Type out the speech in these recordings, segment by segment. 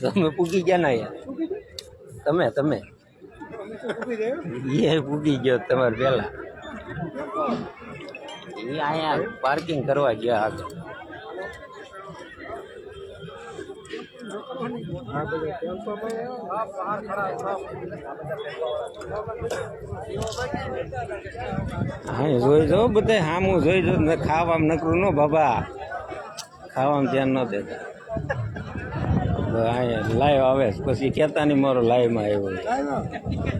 તમે. પૂગી ગયા ના યાર. તમે તમે. એ પૂગી ગયો તમારે પેલા એ અહીંયા પાર્કિંગ કરવા ગયા આગળ હા જોઈ જો બધે હામું જોઈ જો ખાવામ નકરું નો બાબા. ખાવામાં ધ્યાન ન દેતા. લાઈવ આવે પછી કેતા નહીં મારો લાઈવમાં આવ્યો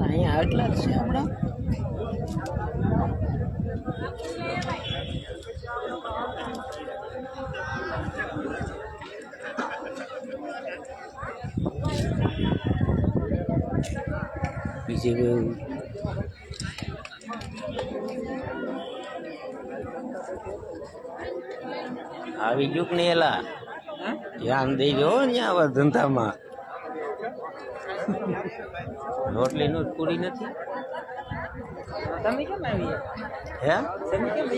અહીંયા આટલા જ છે હમણાં? કોઈ આવી ગયું કે નહીં એલા? ધ્યાન દેજો ત્યાં આવા ધંધામાં. રોટલી નું પૂરી નથી? તમે કેમ હે? તમે કેમ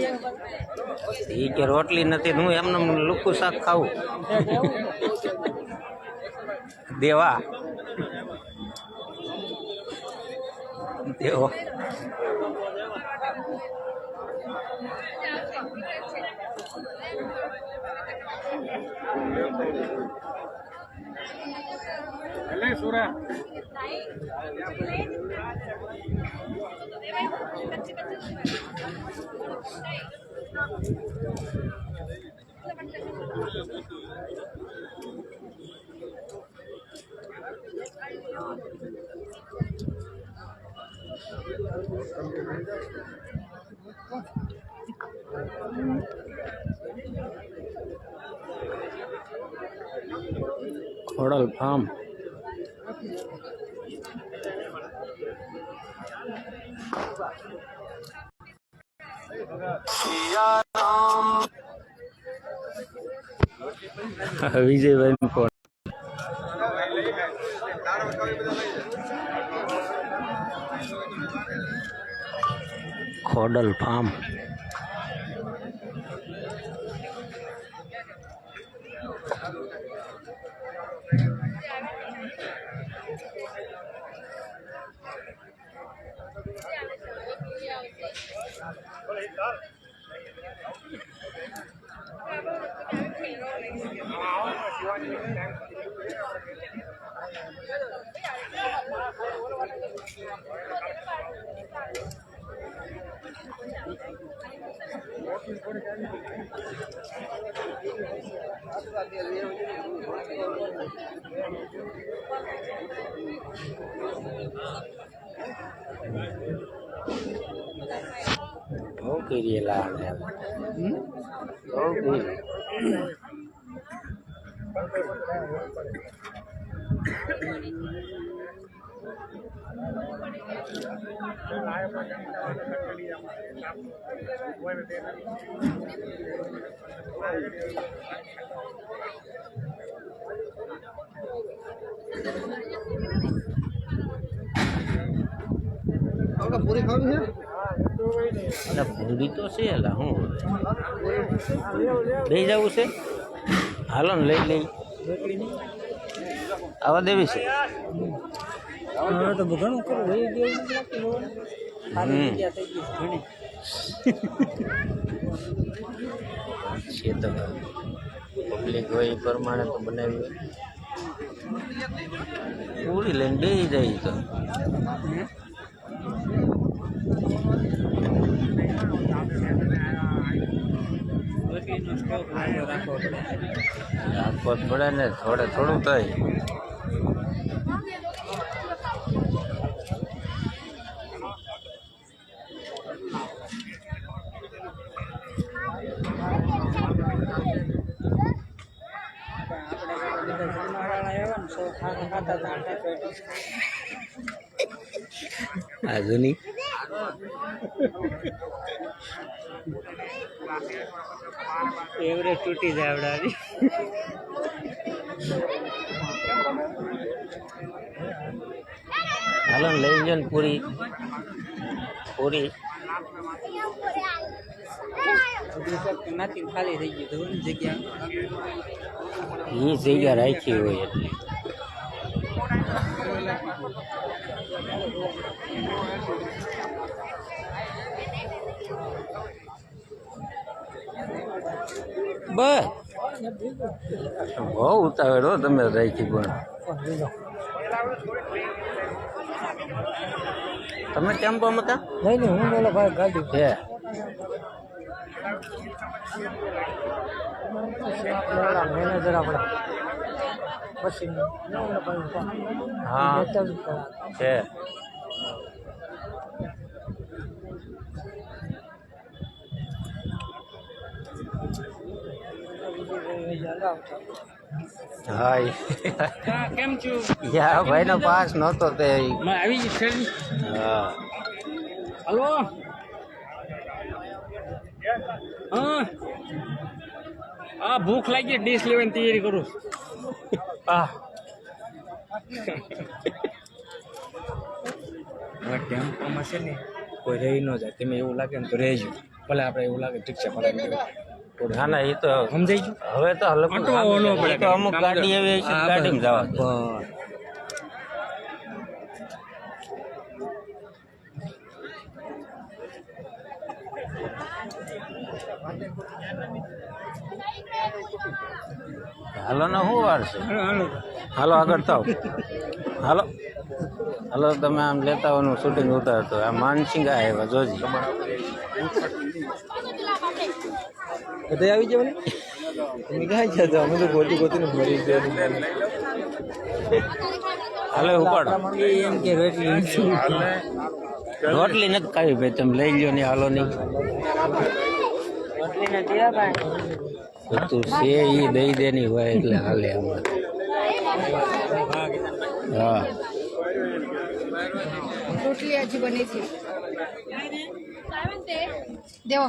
એ કે રોટલી નથી હું એમને લુકું શાક ખાવું દેવા. không tiêu Hello, Sura. Thank you. Khodal farm. Vijaybhai phone Khodal farm. બહુ કરી લાગે બહુ કરી પૂરી ખાવી છે એટલે ભૂંડી તો છે એટલે હું લઈ જવું છે હાલો ને લઈ લઈ આવા દેવી છે હવે તો ઘણું કરું છે તો પબ્લિક હોય એ પ્રમાણે તો બનાવી પૂરી લઈને બે જાય તો. રાખવો પડે ને થોડે થોડું થાય આપણે બધા જમવાવાળા આવ્યા ને સો જૂની એવરેજ તૂટી જાય આવડાવી હાલો લઈ ને પૂરી. પૂરી. નાખી ખાલી થઈ ગયું જગ્યા. એ જગ્યા રાખી હોય એટલે. બસ. બહુ ઉતાવળ હો તમે રાખી પણ. તમે ટેમ્પોમાં હતા નહીં નહીં હું બોલો ભાઈ ગાડી. છે મેનેજર આપણા. પછી હા છે. હાય કેમ છું. યા ભાઈનો પાસ નહોતો તે. મેં આવી ગઈ છે હા. હલો? હા. ભૂખ લાગી ડીશ લેવાની તૈયારી કરું. હા હવે ટેમ્પોમાં છે ને કોઈ રહી ન જાય. તમે એવું લાગે ને તો રહેજો. ભલે આપણે એવું લાગે ઠીક છે ભલે ના ના એ તો સમજાઈ ગયું? હવે તો અમુક ગાડી એવી છે ગાડીમાં જવા હાલો ને શું વાર છે? હાલો, આગળ થાવ હાલો. હાલો તમે આમ લેતા હોનું શૂટિંગ ઉતારતો આ માનસિંગ આવ્યા જોજી. બધા આવી જાવ ને? તમે ક્યાં તો અમે તો ગોતી ગોતીને મરી ગયા હાલો ઉપાડો. એમ કે રોટલી રોટલી નથી ખાવી ભાઈ તમે લઈ લ્યો ને હાલો નહીં તું છે એ દઈ દેની હોય એટલે હાલે આમાં હા. રોટલી હજી બની છે. દેવો.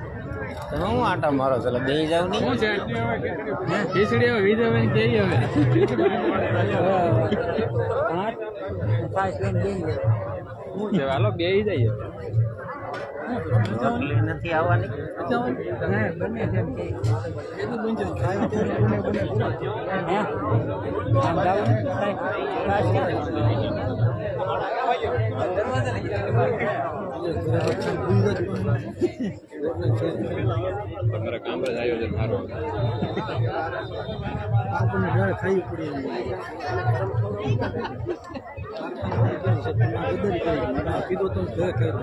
તમે હું આટા મારો છો બે જાવ નહીં. ખીચડી હવે વિધે હવે કેવી હવે હું છે? હાલો બે જઈએ નથી આવવાની. તમારા કામકાજ આયોજન સારું આપણને ઘરે ખાઈ પડી કીધો તો ઘરે ખાઈ